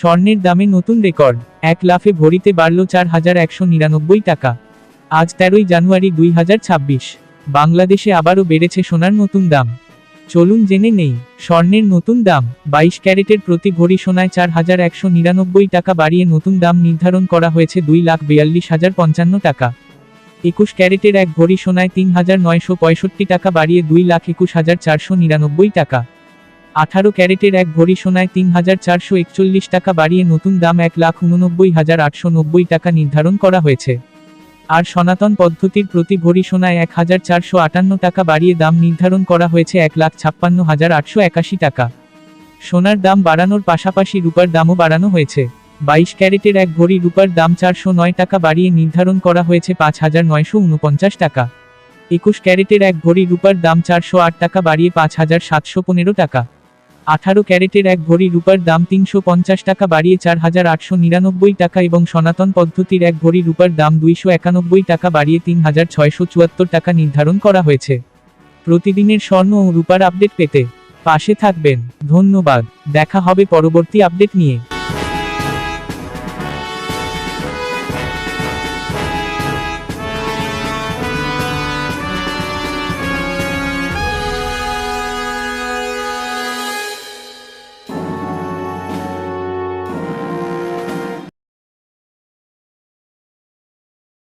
স্বর্ণের দামে নতুন রেকর্ড, এক লাফে ভরিতে বাড়ল চার হাজার একশো নিরানব্বই টাকা। আজ তেরোই জানুয়ারি দুই হাজার ছাব্বিশ। বাংলাদেশে আবারও বেড়েছে সোনার নতুন দাম। চলুন জেনে নেই, স্বর্ণের নতুন দাম, বাইশ ক্যারেটের প্রতি ভরি সোনায় চার হাজার একশো নিরানব্বই টাকা বাড়িয়ে নতুন দাম নির্ধারণ করা হয়েছে দুই লাখ বিয়াল্লিশ হাজার পঞ্চান্ন টাকা। একুশ ক্যারেটের এক ভরি সোনায় তিন হাজার নয়শো পঁয়ষট্টি টাকা বাড়িয়ে দুই লাখ একুশ হাজার চারশো নিরানব্বই টাকা। আঠারো ক্যারেটের এক ভরি সোনায় তিন হাজার চারশো একচল্লিশ টাকা বাড়িয়ে নতুন দাম এক লাখ উননব্বই হাজার আটশো নব্বই টাকা নির্ধারণ করা হয়েছে। আর সনাতন পদ্ধতির প্রতি ভরি সোনায় এক হাজার চারশো আটান্ন টাকা বাড়িয়ে দাম নির্ধারণ করা হয়েছে এক লাখ ছাপ্পান্ন হাজার আটশো একাশি টাকা। সোনার দাম বাড়ানোর পাশাপাশি রূপার দামও বাড়ানো হয়েছে। বাইশ ক্যারেটের এক ভরি রূপার দাম চারশো নয় টাকা বাড়িয়ে নির্ধারণ করা হয়েছে পাঁচ হাজার নয়শো উনপঞ্চাশ টাকা। একুশ ক্যারেটের এক ভরি রূপার দাম চারশো আট টাকা বাড়িয়ে পাঁচ হাজার সাতশো পনেরো টাকা। আঠারো ক্যারেটের এক ভরি রূপার দাম তিনশো পঞ্চাশ টাকা বাড়িয়ে চার হাজার আটশো নিরানব্বই টাকা এবং সনাতন পদ্ধতির এক ভরি রূপার দাম দুইশো একানব্বই টাকা বাড়িয়ে তিন হাজার ছয়শো চুয়াত্তর টাকা নির্ধারণ করা হয়েছে। প্রতিদিনের স্বর্ণ ও রূপার আপডেট পেতে পাশে থাকবেন। ধন্যবাদ। দেখা হবে পরবর্তী আপডেট নিয়ে।